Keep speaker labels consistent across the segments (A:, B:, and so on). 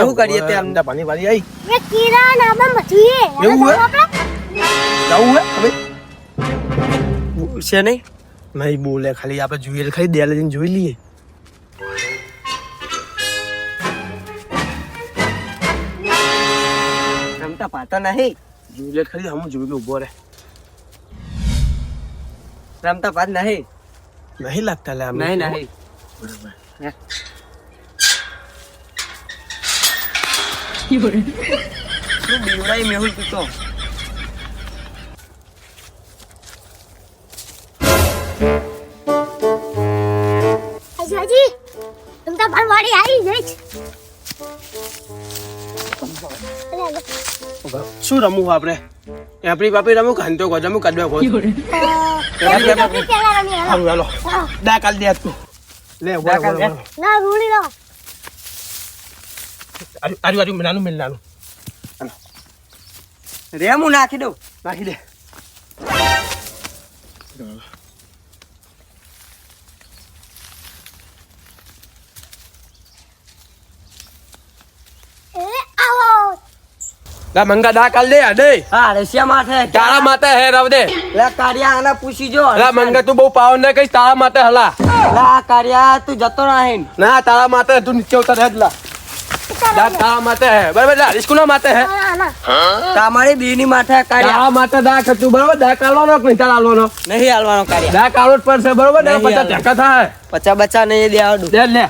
A: એવું કરીએ તે આમ
B: પાણી વાળી આઈ.
C: એ કીરા નામાં મછી હે
B: એવું હે?
C: આપણે.
B: જવું હે? હવે?
A: છે નહીં?
B: નહીં બોલે ખાલી આપણે જોઈએ ખાલી દેલે જઈને જોઈ લઈએ.
A: રમતા પાતા નહીં.
B: જોઈએ ખાલી હમ જોઈ લો ઊભો રે
A: રમતા પાત નહીં.
B: નહીં લાગતા લે આમ.
A: નહીં નહીં. શું મેહુલ તું તો
C: આવી
B: રમવું આપણે આપણી બાપી રમવું ખાંતો કહો જમું કાઢવા
C: કહો હાલો.
B: હાલો દા કાલ દે તું લે.
C: ના રૂડી લો
B: આર્યું આર્યું આર્યું નાનું મેલ નાનું.
A: રેમું નાખી દઉં.
B: નાખી દે.
C: એ
B: મંગા દા કાલ દે આ દે.
A: હા રશિયા માથે
B: તારા માથે હે રવ દે.
A: લે કારિયા આને પૂછી જો.
B: લા મંગા તું બહુ પાવન ને કઈ તારા માથે હલા.
A: લા કારિયા તું જતો નહીં
B: ના. તારા માથે તું નીચે ઉતર હે લા. દા તારા હે. બરાબર માટે હે.
C: ના ના
A: તમારી બીની માથે કારિયા
B: આ માથે દા ખતું બરાબર દા કાલવાનો કે નહીં? તારા હાલવાનો
A: નહીં આલવાનો કારિયા
B: દા કાલો જ પડશે. બરોબર ને પચાસ
A: હાલે.
B: થાય.
A: પચા બચા નહીં દે આવડું.
B: લે લે.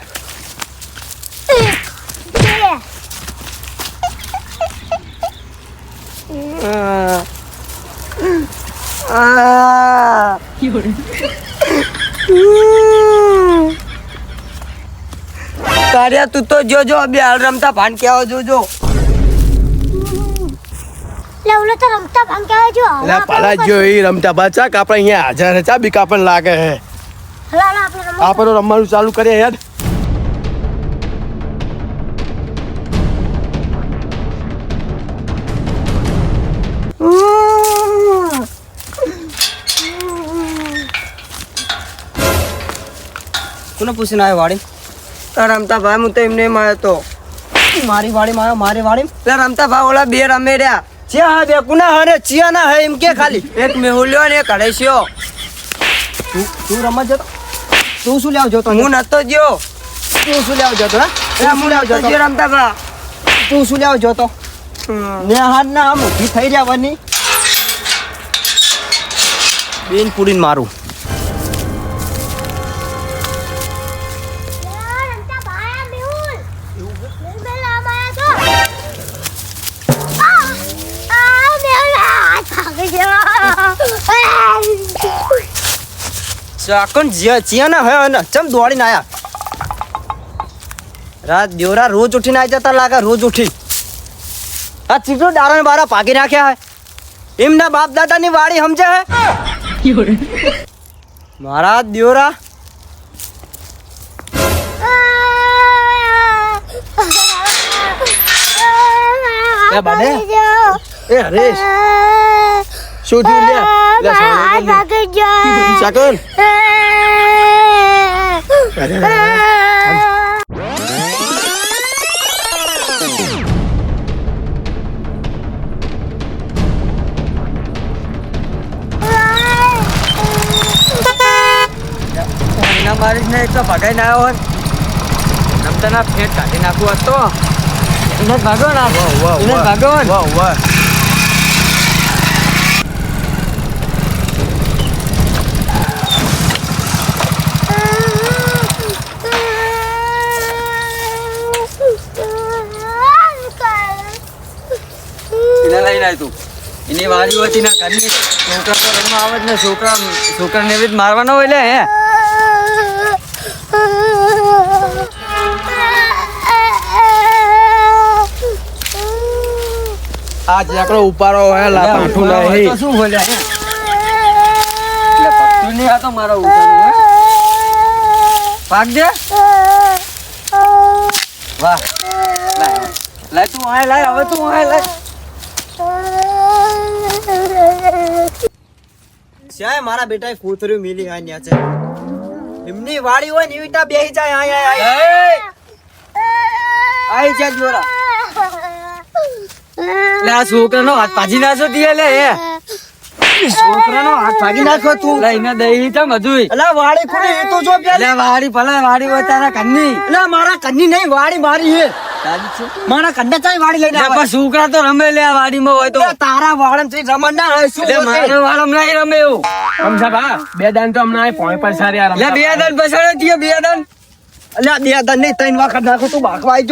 A: આ. કારિયા તું તો જોજો બે હાલ રમતા ભાન કેવો જોજો.
C: લે ઓલો તો રમતા ભાંગ કહેવાય જો
B: લે પાલા જો એ રમતા બાચા કે આપણે અહીંયા હાજર હતા બી બીક લાગે હે
C: આપણે
B: રમવાનું ચાલુ કરીએ યાર
A: કોને પૂછીને આવ્યો વાડી? તો રમતા ભાઈ હું તો એમને માર્યો તો. મારી વાડી મારો મારી વાડી. એટલે રમતા ભાઈ ઓલા બે રમે રહ્યા. ચિયા હા બે કુના હરે ચિયા ના હે એમ કે ખાલી. એક મેહુલ્યો ને એક હડેસ્યો તું તું રમત જતો? તું શું લાવજો જોતો? હું નતો જ્યો તું શું લાવજો જોતો હા? હું લાવજો તો રમતા ભા. તું શું લેવ જોતો? ને હાર ના આમ ઊભી થઈ રહ્યા વની બેન પૂરીને મારું. ચાકન ચિયા ના હે? ને ચમ દોડીને આયા? રાત દેવરા રોજ ઉઠીને આવી જતા લાગે રોજ ઉઠી. આ ચીકડો ડારો બારા પાકી નાખ્યા હે. એમના બાપ દાદાની વાડી સમજે હે? મારા દેવરા
B: એ
C: ગયો.
B: એ હરેશ. શું થયું લે લે
C: મારા
B: સાવધાન
C: હાથ
B: લે.
C: ભાગી ગયો.
B: શકન અરે, અરે, અરે.
A: એના મારી ને એટલો ભગાઈ ના આવ્યો હોય નમતાના ફેટ કાઢી નાખવું હતો એને જ ભાગો ના
B: વાહ, વાહ,
A: એને જ
B: વાહ.
A: ભાગો ને.
B: વાહ,
A: આય તું. એની વાડી હતી ના ઘરની છોકરા તો રમવા આવે જ ને છોકરા છોકરાને એવી મારવાનો હોય લે હે.
B: આ જેકડો ઉપાડો હે લા પાઠું નહીં
A: શું બોલ્યા એટલે પત્તું નહીં આ તો મારો વાહ. લાય તું આય લાય હવે તું આય લાય. શ્યાય મારા બેટાએ કૂતર્યું મિલી આન્યા છે. એમની વાડી હોય ને એવીટા બેહી જાય આય આય આય.
D: આય જા જોરા.
A: લે આ છોકરાનો હાથ પાજી નાખો દીએ લે એ.
D: છોકરાનો હાથ ભાગી નાખો તું.
A: લઈને દઈ તો મધુઈ
D: અલા વાડી ખુલી એ તો જો પેલા.
A: લે વાડી ભલે વાડી હોય તારા કન્ની.
D: લે મારા કન્ની નહીં વાડી મારી હે. મારા કન્ને ચાઈ વાડી લઈને આવે.
A: છોકરા તો રમે લે વાડીમાં હોય તો.
D: તારા વાળમથી રમણ ના હોય શું
A: રમે એવું.
E: સમજા બા બે દાન તો હમણાં આ પર સારી આ
A: લે બે દાન પછાડે તીએ બે દાન.
D: અલ્યા બે દન નહીં ત્રણ વખત નાખું તું બાકવા આઈ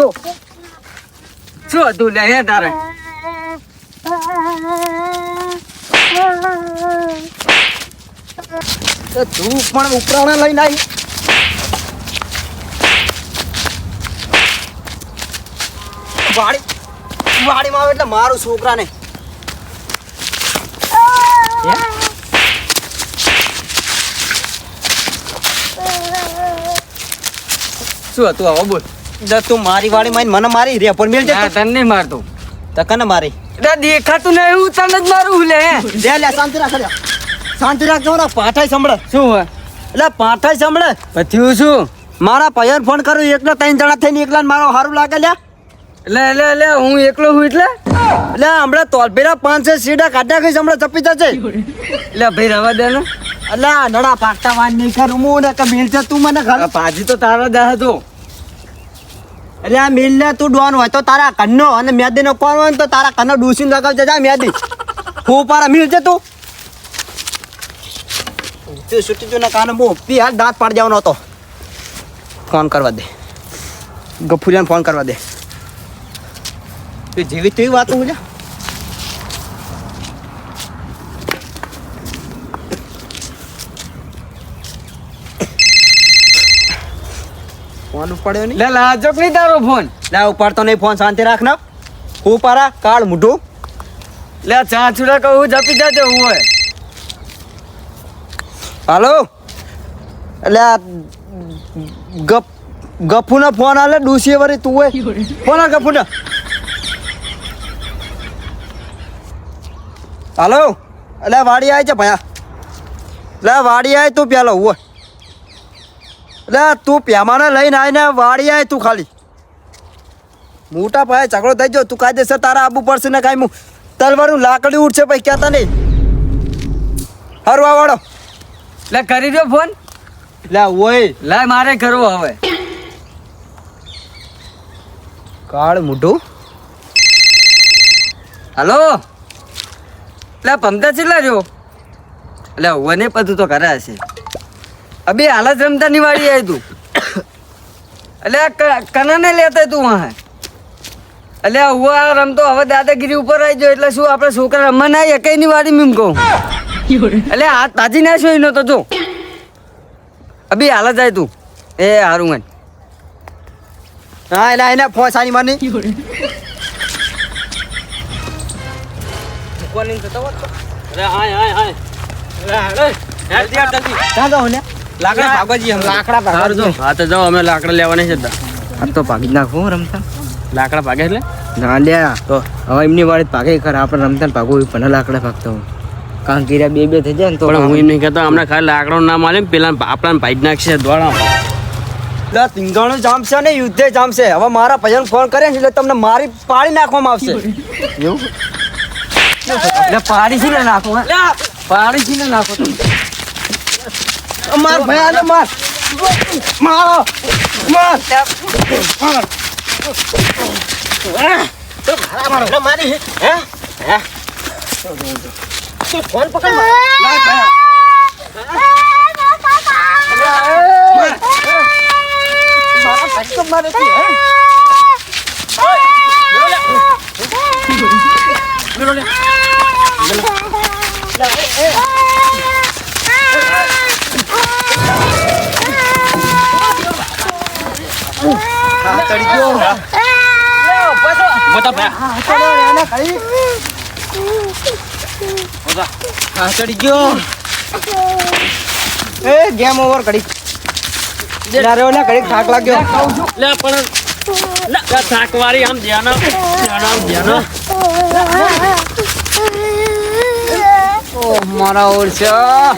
A: શું હતું? લે હે તારે.
D: તું પણ ઉપરાણા લઈને આવી વાડી વાડીમાં આવે એટલે મારું છોકરાને.
A: શું હતું આવો બોલ.
D: જો તું મારી વાડીમાં મને મારી રે પણ મેલ
A: હા, તને નહીં મારતો.
D: મારી.
A: એટલે દેખાતું નહીં એવું તને જ મારું લે
D: લે લે શાંતિ રાખ લે. શાંતિ રાખ જરા પાઠાઈ સંભળે.
A: શું હોય?
D: એટલે પાઠાઈ સંભળે.
A: પછી શું?
D: મારા પૈયર ફોન કરું એકલા ત્રણ જણા થઈને એકલા મારો સારું લાગે લ્યા
A: લે એટલે એટલે હું એકલો હું એટલે?
D: એટલે હમણાં તોલપેરા પાંચ છે સીડા કાઢ્યા કઈ હમણાં ચપી જશે
A: એટલે ભાઈ રવા દે ને.
D: એટલે નડા પાકતા વાન નહીં કરું હું ને કે મિલ છે તું મને ઘર
A: ભાજી તો તારો દા હતો
D: એટલે આ મિલ ને તું ડોન હોય તો તારા કન્નો અને મેદી નો કોણ હોય તો તારા કન્નો ડૂસી લગાવજે જા મેદી. હું પારા મિલ છે તું. તું છૂટી જો ના કાને હું પી હાલ દાંત પાડી જવાનો હતો. ફોન કરવા દે. ગફુરિયાને ફોન કરવા દે. તું જેવી તેવી વાતો હું ફોન ઉપાડ્યો નહીં?
A: લે લાજોક નહીં તારો ફોન.
D: લે ઉપાડતો નહીં ફોન શાંતિ રાખ ને. હું પારા કાળ મુઢું.
A: લે ચા છુડા કહું જપી જાજો હું હોય.
D: હાલો? એટલે આ ગપ ગફુનો ફોન આલે ડુસી વરી તું હોય. ફોન ગફુનો હાલો? એટલે વાડી આવી છે ભયા. એટલે વાડી આવી તું પેલો હોય એટલે તું પેમાને લઈને આવીને વાડી આવી તું ખાલી. મોટા ભાઈ ઝઘડો થઈ ગયો તું કાયદેસર તારા આબુ પડશે ને કાંઈ હું તલવારનું લાકડી ઉઠશે પછી કહેતા નહીં. હારું વાળો
A: લે કરી દો ફોન.
D: લે ઓય.
A: લે મારે કરવો હવે.
D: કાળ મોઢું.
A: હલો? લે, પમતા ચેટલા જો લે વને બધું તો કરે હશે. અબે હાલ જ રમતા ની વાળી આવી તું એટલે કનાને લેતા તું વાહ. એટલે હું આ રમતો હવે દાદાગીરી ઉપર આવી ગયો, એટલે શું આપણે છોકરા રમવા ના એકેયની વાડી મીમ કહું. એટલે હાથ તાજી ના શું એનો તો જો. અભી હાલ જ આવી તું. એ, હારું
D: હા એટલે એને ફોસાની માની ક્યાં જાઓ ને
A: લાકડા ભાગવા જઈએ
D: લાકડા ભાગવા
E: હા તો જાઓ અમે લાકડા લેવાના છે
A: આ તો ભાગી જ નાખો રમતા
E: લાકડા ભાગે એટલે?
A: ના લ્યા તો હવે એમની વાળી ભાગે ખરા. આપણે રમતા ભાગવું પણ લાકડા ભાગતા હોય. કારણ કે બે બે થઈ જાય ને તો
E: પણ હું એમ નહીં કહેતો હમણાં ખાલી લાકડો ના મારે ને પેલા આપણા ભાઈ નાખશે દોડા
D: એટલે તીંગાણું જામશે ને યુદ્ધે જામશે. હવે મારા ભજન ફોન કરે ને એટલે તમને મારી પાડી નાખવામાં આવશે. એવું?
A: પાડી છે ને નાખો? પાડી છે ને નાખો.
D: માર ભયાને માર મારો માર. માર. તો મારા. મારો. મારી હે? હે? ફોન પકડ માર ના ભયા મારા ભટકો મારે તું હે હા ચડી ગયો
E: બતા ભાઈ
D: ચલો એને કરી હા ચડી ગયો એ ગેમ ઓવર કરી જારે રે ના કરી થાક લાગ્યો.
E: લે પણ લે થાકવારી આમ ધ્યાન ધ્યાન આમ ધ્યાન
A: ઓ મારા ઓરછા.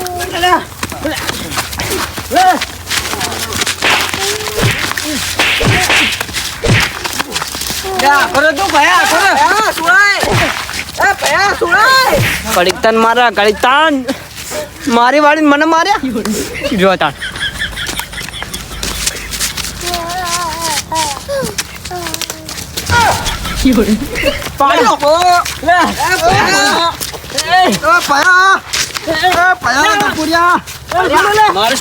A: કરો તું ભયા કરો. કડિકતાન મારા કડિકતાન મારી વાળી મને માર્યા? જો તાણ. મારે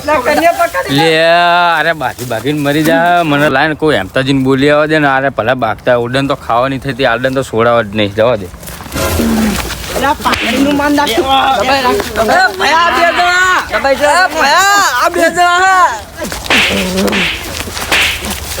A: સ્ટોરી
F: લે અરે બાકી બાકીને મરી જા. મને લાઈન કોઈ હેમતાજીને બોલી આવવા દે ને અરે ભલા બાકતા ઉડન તો ખાવાની થતી આડન તો છોડાવા જ નહીં. જવા દે.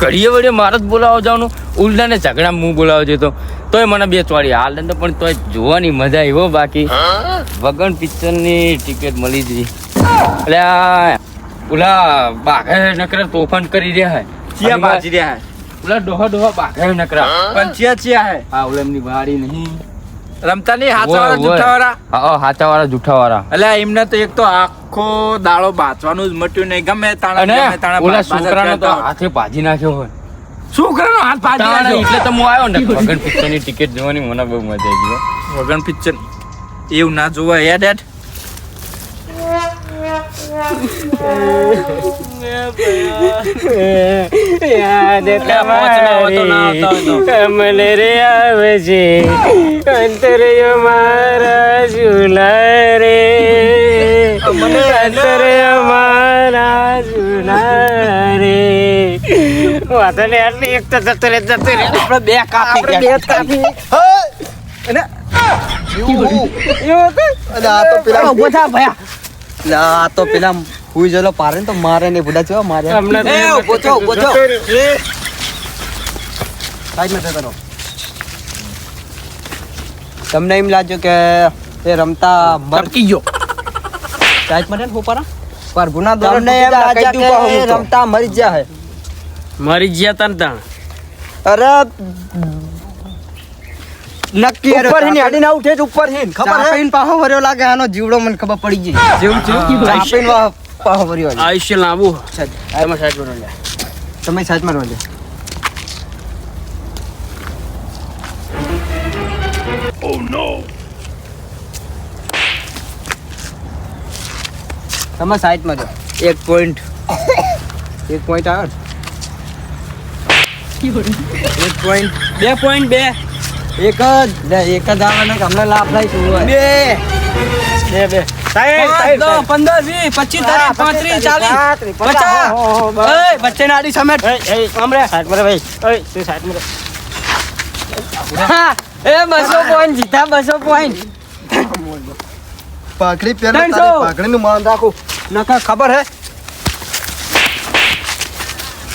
F: ઘડીએ વળીએ મારે જ બોલાવો જવાનું. ઉલટાને ઝઘડા હું બોલાવો જતો. તોય મને બે ચોડી હાલ તો પણ તોય જોવાની મજા હો બાકી. વગન પિક્ચરની ટિકિટ મળી હતી એટલે ઓલા બાઘે નકરા તોફાન કરી રહ્યા હે.
E: બાજી રહ્યા
F: ઓલા ડોહા ડોહા બાઘે નકરા.
E: પણ ચિયા ચિયા હે.
F: આ ઓલા એમની વાડી નહીં.
E: રમતા નહીં હાચા વાળા જૂઠા વાળા
F: હા હાચા વાળા જૂઠા વાળા
E: એટલે એમને તો એક તો આખો દાડો બાચવાનું જ મટ્યું નહીં. ગમે તાણા ગમે તાણા
F: ઓલા છોકરાનો તો હાથે ભાજી નાખ્યો હોય.
E: છોકરાનો હાથ ભાજી નાખ્યો.
F: એટલે તો હું આવ્યો ને. વગન પિક્ચરની ટિકિટ જોવાની મને બહુ મજા આવી ગઈ
E: વગન પિક્ચર એવું ના જોવાય હેડ હેડ
A: અમલે રે આવે છે અંતરયો મારા ઝુલા રે અંતરયો મારા ઝુલા રે વાતો ને આટલી એક તો જતો રે જતો રે
E: આપણે બે કાપી
A: આપણે બે કાપી ઊભો થા ભયા
D: આ તો પેલા હુઈ જલો પારે તો મારે ને બુડા ચેવા મારે? એ, ઊભો થો, ઊભો થો.
A: જતો રે.
D: સાઈડમાં તમને એમ લાગ્યું કે એ રમતા મર
E: ટપકી ગયો.
D: હો રહે પર ગુના
E: દોર
D: તમને એમ લાગ્યું કે રમતા મરી ગયા હે.
A: મરી ગયા તન તા.
D: અરે નક્કી ઉપર હિન હડી ના ઉઠે ઉપર હિન. ખબર હે? પાહો વર્યો લાગે આનો જીવડો મને ખબર પડી ગઈ. જેવું આપીન વા પાહો ભર્યો.
A: આયુષ્ય લાંબુ તમે લે
D: સાઈડમાં રહો એક પોઈન્ટ એક પોઈન્ટ આવે. એક પોઈન્ટ
A: બે પોઈન્ટ બે.
D: એક જ. એક જ ને લાભ થાય શું બે.
A: બે બે.
D: પંદર વીસ પચીસ ત્રીસ પાંત્રીસ ચાલીસ પચાસ. વચ્ચે ના સમેટ.
A: સાઈડ પર ભાઈ ઓય તું સાઈડ પર એ બસો પોઈન્ટ જીતા બસો પોઈન્ટ
D: પાઘડી પહેરો
A: ત્રણસો.
D: તારી માન રાખું. નકા ખબર હે?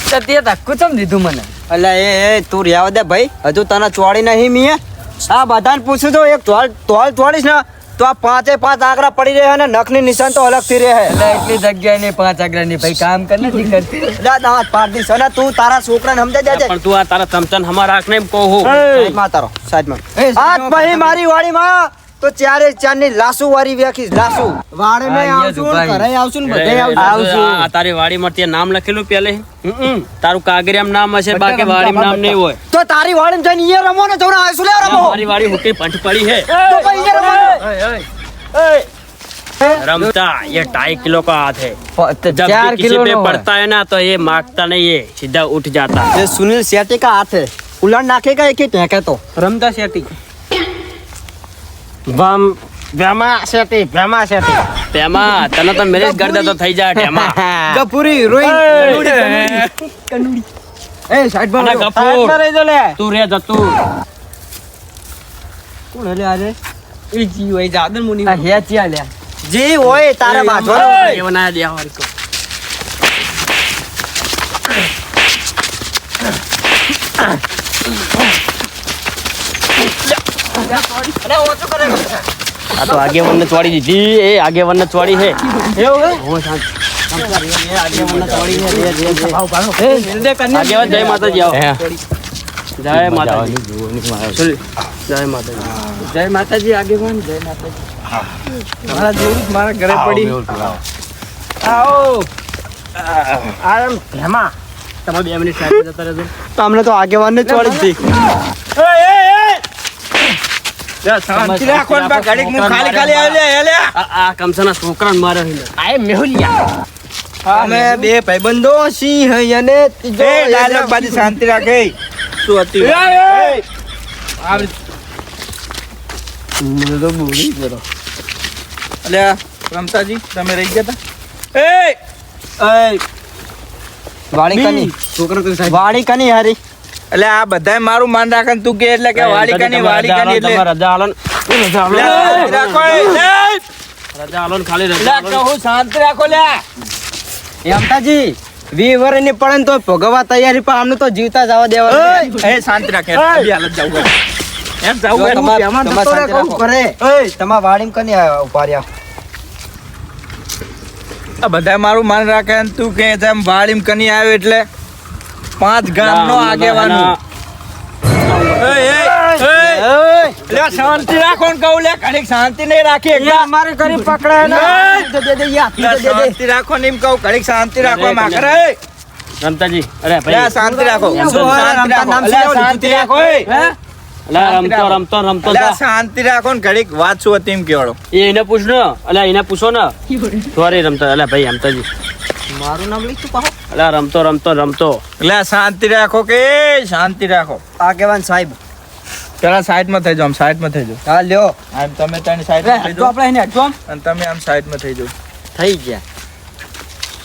A: તો તે ધક્કું ચમ દીધું મને?
D: એટલે એ એ તું રહ્યા દે ભાઈ. હજુ તને ચોડી નહીં મીએ. આ બધાને પૂછું તો એક તોલ તોલ તોડીશ ને તો આ પાંચે પાંચ આગળ પડી રહ્યા અને નખની નિશાન તો અલગથી રહે
A: એટલે એટલી જગ્યા નહીં પાંચ આગ્રાની. ભાઈ કામ કર નથી કરતી.
D: જા દાંત પાડી અને તું તારા છોકરાને સમજાય જાય
A: પણ તું આ તારા ચમચાને હમા રાખ ને એમ કહું
D: સાઈડમાં તારો સાઈડમાં. હાથ પછી મારી વાડીમાં. તો ચારે ચારની લાસુ વારી વેખીશ લાસુ વાડે
A: હા,
D: ને
A: અહીંયા
D: આવશું
A: જ ઉભા
D: ઘરે આવશું ને બધે
A: એ,
D: આવશું
A: આ તારી વાડીમાં ત્યાં નામ લખેલું પેલે તારું કાગરિયામાં નામ હશે બાકી વાડીમાં નામ નહીં હોય
D: તો તારી વાડીમાં જઈને અહીંયા રમો ને જવરા આવશું લે રમો
A: મારી વાડી હુકી પંઠ પડી है
D: તો ભાઈ અહીંયા રમો
A: रमता ये ढाई किलो का हाथ है जब
D: चार
A: भी किसी
D: किलो
A: पे
D: नो है।
A: पड़ता है ना तो ये मांगता नहीं है सीधा उठ जाता है
D: ये सुनील सेठी का हाथ है उलट नाखेगा एक ही फेंके तो
A: रमता सेठी ભમ ભેમા શેટી ભેમા શેટી ભેમા તને તો મેરેજ કરી દે તો થઈ જાય ભેમા
D: કપૂરી રોઈ કનુડી એ સાઈડ પર
G: કપૂર
D: સાઈડ રહી જો લે
G: તું રે જતો
D: કોણ હલે આજે
B: એ જી હોય જાદન મુની આ હે ચિયા લે
D: જી હોય તારા બાજો
B: એ બના દે હર કો
G: આ તો આગેવન ને ચોડી દીધી. એ આગેવન ને ચોડી છે. આગેવન જય માતાજી આવો. જય માતાજી.
B: જય માતાજી. જય માતાજી આગેવાન જય માતાજી.
D: મારા જેવું જ મારા ઘરે પડી. આવો. આરામ હેમા
B: તમે બે મિનિટ સાઈડ જતા રહેજો.
D: તો તો આગેવાન ને ચોડી જ દી શાંતિ રાખો ને બા, ઘડીક હું ખાલી ખાલી આવી લે,
B: આ આ કમસાના છોકરાને મારે છે.
G: મેહુલિયા.
D: અમે બે ભાઈબંધો સિંહ અને ત્રીજો
E: ડાયલોગ
D: એટલે-
E: શાંતિ રાખે. શું હતી?
B: મને તો બોલી કરો
E: અલ્યા રમતાજી તમે રહી ગયા હતા? એ
D: વાળી કની
B: છોકરા તો સાહેબ
D: વાળી કની હારી.
E: એટલે આ બધા મારું માન રાખે ને તું કે એટલે કે વાલિકાની વાલિકાની એટલે
G: રજા હાલો રજા આલો
E: લે,
G: ને.
E: શાંતિ રાખો
G: રજા હાલો ખાલી રજા ને.
E: કહું શાંતિ રાખો લે
D: યમતાજી વીવર વરની પડે તો ભોગવવા તૈયારી પણ આમને તો જીવતા જવા દેવા
E: એ શાંત રાખે બી હાલત જાવું. એમ જાવું.
D: તમારે શાંતિ રાખો. કરે તમારા વાડીમાં કની ઉપાર્યા
E: આ બધા મારું માન રાખે ને તું કે જેમ વાળીમ કની આવ્યો એટલે પાંચ ગામનો
G: ના,
E: આગેવાનો.
G: ના,
E: એ, એ, એ. લે, શાંતિ રાખો ને કહું લે ઘડીક શાંતિ નહીં રાખી
D: અમારે કરી પકડાય
E: શાંતિ રાખો ને એમ કહું ઘડીક શાંતિ રાખો
G: અરે,
E: માકર,
G: કને.
E: એ.
G: રમતાજી અરે ભાઈ.
E: શાંતિ રાખો. શાંતિ રાખો.
G: રમતો રમતો રમતો
E: શાંતિ રાખો ને ઘડીક વાત શું હતી એમ કેવડો
G: એ એને પૂછ ને. અલા એને પૂછો ને. સોરી રમતા. અલા ભાઈ રમતાજી
D: મારું નામ લીધું પાહો.
G: અલા રમતો રમતો રમતો.
E: એટલે શાંતિ રાખો કે શાંતિ રાખો.
D: આ કેવાન સાહેબ.
E: પેલા સાઈડમાં થઈ જાઓ આમ સાઈડમાં થઈ જાઓ.
D: હા લ્યો.
E: આમ તમે ત્રણ સાઈડમાં થઈ
D: તો
E: જાઓ.
D: આપણે એને હટવો
E: અને તમે આમ સાઈડમાં થઈ જાઓ.
D: થઈ ગયા.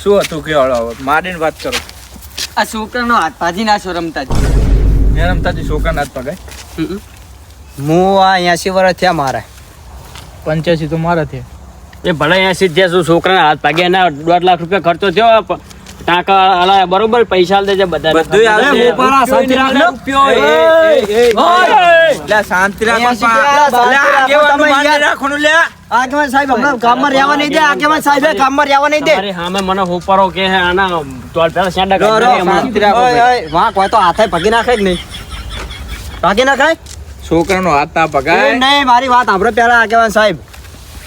E: શું હતું કે હળો મારીને વાત કરો.
B: આ છોકરાનો હાથ ભાજી નાખ્યો મેં
E: એ જ છોકરાના હાથ પગાય
D: હું આ એસી વર્ષ થયા મારે.
E: પંચ્યાસી તો મારા થયા.
G: એ ભલે એસી થયા શું છોકરાના હાથ ભાગ્યા એના દોઢ લાખ રૂપિયા ખર્ચો થયો ટાંકા અલા બરોબર પૈસા આલ દેજે બધા
E: બધું આવે દે.
D: હું પણ આ શાંતિ રાખ.
E: લે શાંતિ રાખો
D: એ
E: લે,
D: શાંતિ રાખો,
E: આગેવાનું
D: તમે
E: માનીને
D: યાર.
E: રાખવાનું લે.
D: આગેવાન સાહેબ હમણાં કામમાં રહેવા નહીં દે આગેવાન સાહેબ કામમાં રહેવા નહીં દે.
G: તમારી સામે મને હોપારો કે હે આના તોલ પેલા શેંડા
D: રો, રો,
E: શાંતિ રાખ
D: ઓય, ઓય, વાંક કોઈ તો હાથે ભગી નાખે જ નહીં. ભાગી નાખાય?
E: છોકરાનો હાથ ના ભગાય.
D: નહીં મારી વાત સાંભળો પેલા આગેવાન સાહેબ.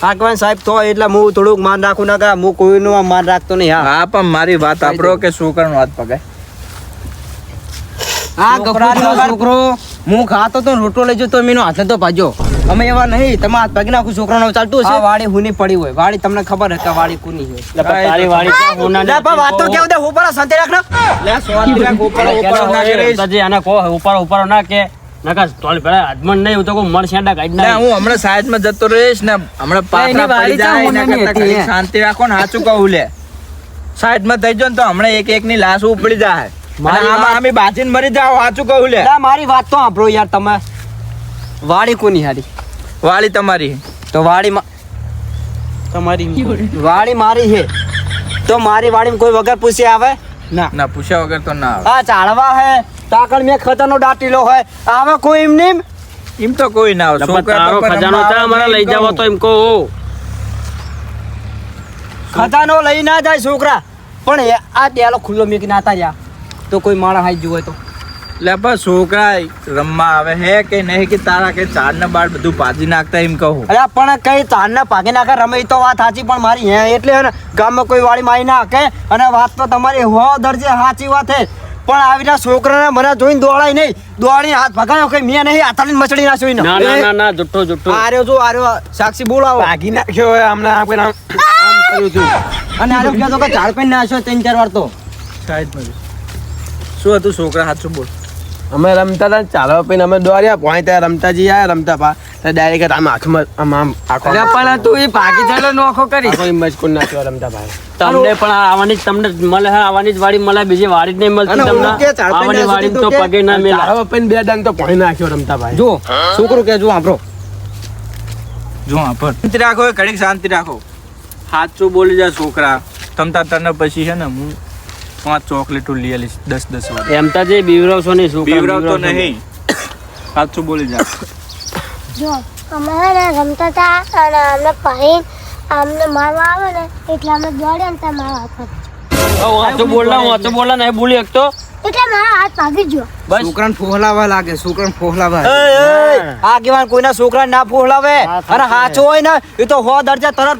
D: આગેવાન સાહેબ તો એટલે હું થોડુંક માન રાખું ના કે હું કોઈનું માન રાખતો નહીં હા.
E: હા પણ મારી વાત આપડો કે છોકરાનો હાથ પગે
B: આ ગફરાનો
D: છોકરો. હું ખાતો તો રોટલો લઈ જતો મેનો હાથે તો ભાજો. અમે એવા નહીં તમે હાથ ભાગી નાખું છોકરાનો ચાલતું હશે. વાડી હુની પડી હોય વાડી તમને ખબર હે કે વાડી કુની
G: પણ તારી વાડી ક્યાં હોનાની
D: લે, પણ વાત તો કેવું દે હું પણ શાંતિ રાખ
E: લે સોવા રાખ ઉપર ઉપર ના
G: કે આને કહો ઉપાડો ઉપાડો ના કે. નકા તોલ પેલા હાથમાં નહીં તો કહું મણ શેંડા કાઢી
E: લે હું હમણાં સાઈડમાં જતો રહીશ ને હમણાં પાથરા પડી જાય એના
D: હોનાની
E: કરતાં
D: હતી,
E: ઘડીક
D: હે.
E: શાંતિ રાખો ને સાચું કહું લે. સાઈડમાં થઈ જાઓ ને તો હમણાં એક એક લાશ ઉપડી જાય.
D: મારી વાત-
E: બાજીને મરી જાઓ સાચું કહું લે.
D: લે, મારી વાત તો સાંભળો યાર તમે. વાડી કોની હારી?
E: વાળી તમારી.
D: તો વાડી માં
B: તમારી
D: વાડી મારી છે. તો મારી વાડીમાં કોઈ વગર પૂછે આવે?
E: ના પૂછ્યા વગર તો ના આવે.
D: આ ચાળવા હે. તાકડ મેં ખજાનો દાટીલો હોય. આવે કોઈ એમ નહીં?
E: એમ તો કોઈ ના આવે તો
G: તારો ખજાનો
E: આવે
G: અમારા લઈ જાવ તો એમ કહો.
D: ખજાનો લઈ ના જાય છોકરા. પણ આ ટેલો ખુલ્લો મેક નાતા રહ્યા તો કોઈ માણસ હાઈ જુએ તો.
E: લે પણ છોકરા રમવા આવે હે કે નહીં કે તારા કે ચાર ને બાર બધું પાજી નાખતા એમ કહું.
D: અરે પણ કઈ ચાર ને પાકી નાખે રમે તો વાત સાચી પણ મારી હે એટલે ગામમાં કોઈ વાળી માઈ ના હકે. અને વાત તો તમારી હો દરજે સાચી વાત હે. પણ આવીના છોકરાને મને જોઈને દોડાય નહીં. દોડી હાથ ભગાયો કે મેં નહીં આથાડીને મચડી નાખ્યો ઈને.
G: ના ના ના ના જુઠ્ઠો જુઠ્ઠો.
D: આર્યો રહ્યો જો આર્યો સાક્ષી બોલાવો.
B: ભાગી નાખ્યો હમણાં આપણે આમ આમ કર્યું છું
D: અને આને કહેતો કે ઝાડ પૈન નાખ્યો ત્રણ ચાર વાર તો.
E: જો. શું હતું છોકરા? સાચું બોલ.
B: અમે રમતા હતા ચાલવા પીને અમે દોડ્યા. પોઈ ત્યાં રમતા જઈએ આયા રમતા પા
D: ડાયરેક્ટ આમ આંખમાં આમ આમ આખો
A: પણ તું એ ભાગી ચાલો નોખો કરી.
D: કોઈ એમ જ કરી નાખ્યો રમતા ભાઈ
G: તમને પણ આવવાની જ તમને મળે હા આવવાની જ વાડી મળે બીજી વાડી જ નહીં મળતી તમને. આવવાની વાડી તો પગે ના મેલા.
D: હવે પણ બે દાન તો પોણી નાખ્યો રમતા ભાઈ
A: જો છોકરો કે જો આપણો.
E: જો હા શાંતિ રાખો એ ઘડીક શાંતિ રાખો. સાચું બોલી જા છોકરા. તમતા તને પછી છે ને હું પાંચ ચોકલેટો લઈ આલીશ દસ દસ વાગે
G: એમ તો જે બીવરાવશો નહીં છોકરા, બીવરાવતો
E: નહીં. સાચું બોલી જા.
C: જો અમારે ને રમતા હતા અને અમને પાણી અમને મારવા આવે ને એટલે અમે દોડ્યા ને ત્યાં મારા હાથ
G: હવે વાંચો બોલલા વાંચો બોલલા નહીં બોલી શકતો
C: એટલે મારા હાથ ભાગી ગયો.
G: બસ.
A: છોકરાને ફોહલાવા લાગે છોકરાને ફોહલાવા
D: આ કેવાન કોઈના છોકરા ના ફોલાવે અને હાચો હોય ને એ તો હો દરજા તરત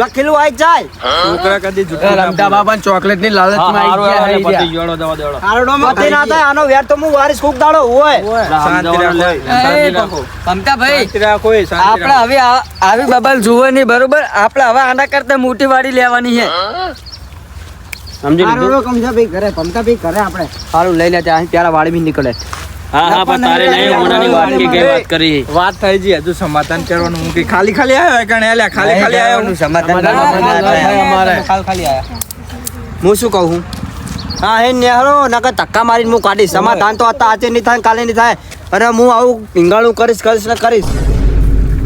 D: લખેલું આઈ જાય
E: છોકરા કદી જુઠ્ઠું
D: રમતા
G: બાબા
D: ચોકલેટની
G: લાલચમાં
D: આવી ગયા
G: પતિ જોડો દવા જવા આરડો માં
D: પતિ ના થાય આનો વેર તો હું વારીસ કોક દાડો હોય.
E: શાંતિ રાખો.
A: કમતા ભાઈ
E: શાંતિ રાખો
A: આપણે હવે આવી બબલ જુએ નહીં બરોબર? આપણે હવે આના કરતા મોટી વાડી લેવાની છે.
G: સમજી લીધું?
D: સારું લઈ લે ત્યાં પેલા વાડી બી નીકળે.
G: હા હા પણ તારે નહીં હોનાની વાત કે કઈ વાત કરી?
E: વાત થઈ જી હજુ સમાધાન કરવાનું હું કે ખાલી ખાલી આવ્યો કણે અલ્યા? ખાલી ખાલી આવ્યો હું.
A: સમાધાન
D: સમાધાન
A: કરવાનું.
D: અમારે. હું શું કહું હા? હે નેહરો નકર ધક્કા મારીને હું કાઢીશ. સમાધાન તો અત્યારે આજે નહીં થાય ને કાલે નહીં થાય. અને હું આવું પીંગાણું કરીશ કરીશ ને કરીશ.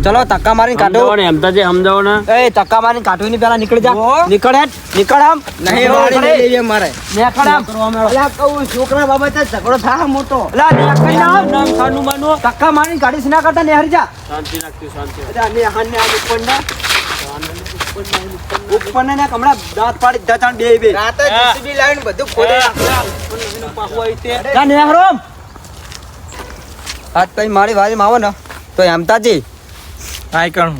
D: ચલો ધક્કા મારીને કાઢો.
G: સમજાવો ને એમ તો જે સમજાવો ને
D: એ ધક્કા મારીને કાઢવી ની પેલા નીકળી જા. નીકળ હેટ નીકળ આમ.
A: નહીં વાળી લઈ લેવી મારે.
D: નીકળ આમ. અલ્યા કહું છોકરા બાબતે ઝઘડો થા મોટો. અલ્યા નીકળ ના આમ.
G: નામ ખાનું માનો.
D: ધક્કા મારીને કાઢી ના કરતા નેહરી જા.
G: શાંતિ રાખતી શાંતિ
D: અરે ને હાન ને આમ ઉપરના. ઉપર ને હમણાં દાંત પાડી દચાણ બે બે.
A: રાતે જીસીબી લાવીને બધું ખોદે
D: જા નેહરો આમ. આજ તઈ મારી વારીમાં આવો ને તો હેમતાજી
E: હા એ કણ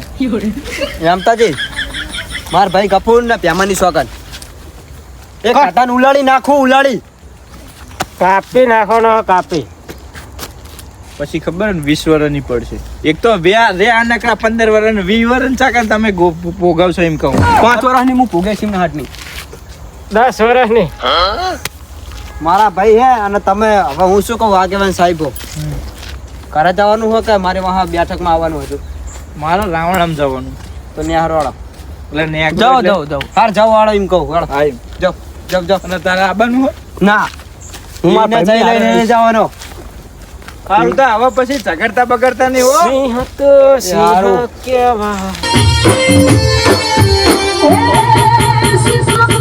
D: હેમતાજી માર ભાઈ કપૂર ને પ્યામાની સોગન. એક કાટાને ઉલાડી નાખો ઉલાડી
G: કાપી નાખો ને કાપી.
E: પછી ખબર ને વીસ વર્ષની પડશે. એક તો બે રે આ નકરા પંદર વર્ષ ને વીસ વર્ષ ચાકા તમે ભોગવશો એમ કહું.
D: પાંચ વર્ષની હું ભોગે છું હાટની
G: દસ વર્ષની
D: મારા ભાઈ હે અને તમે હવે હું શું કહું આગેવાન સાહેબો. ઘરે જવાનું હોય કે મારે વહા બેઠકમાં આવવાનું હતું
E: મારે રાવણામ જવાનું
D: તો ન્યા હરવાળો
E: એટલે નેક
D: જાઓ જાઓ જાઓ હાર જાઓ વાળો એમ કહું વાળો
E: હા એમ.
D: જાઓ જાઓ જાઓ
E: અને તારે આવવાનું હોય
D: ના હું મારા
E: એને
D: લઈને જવાનો
E: હારું તો હવે પછી ઝઘડતા બગડતા નહીં હો
D: સારું
C: એ શિશુ